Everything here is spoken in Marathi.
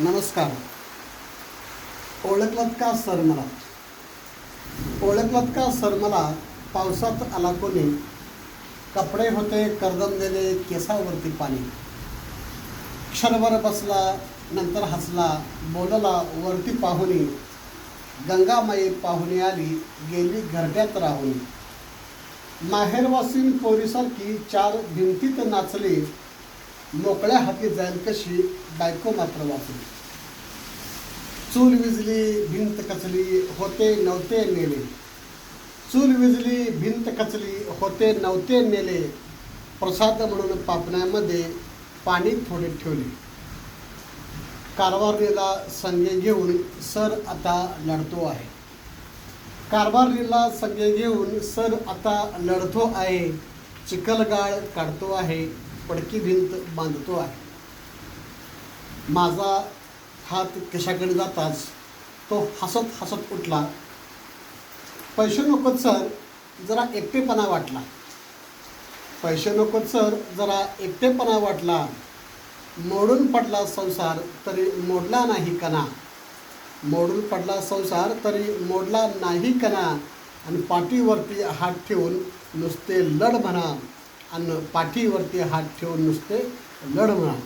नमस्कार. ओळखलात का सर मला ओळखलात का सर मला पावसात आला कोणी कपडे होते कर्दमलेले केसावरती पाणी. क्षणभर बसला नंतर हसला बोलला वरती पाहुणी. गंगामाई पाहुणी आली गेली घरट्यात राहुणी माहेरवासीन पोरीसारखी चार भिंतीत नाचली मोकळ्या हाती जाईल कशी बायको मात्र वाचली. चूल विजली भिंत कचली होते नव्हते नेले चूल विजली भिंत कचली होते नव्हते नेले प्रसाद म्हणून पापण्यामध्ये पाणी थोडे ठेवले. कारभारीला संगे घेऊन सर आता लढतो आहे. कारभारीला संगे घेऊन सर आता लढतो आहे. चिखलगाळ काढतो आहे. पडकी भिंत बांधतो आहे. माझा हात कशाकडे जाताच तो हसत हसत उठला. पैसे नकोत सर जरा एकटेपणा वाटला. पैसे नकोत सर जरा एकटेपणा वाटला. मोडून पडला संसार तरी मोडला नाही कणा. मोडून पडला संसार तरी मोडला नाही कणा. आणि पाठीवरती हात ठेवून नुसते लढ म्हणा. आणि पाठीवरती हात ठेवून नुसते लढवणार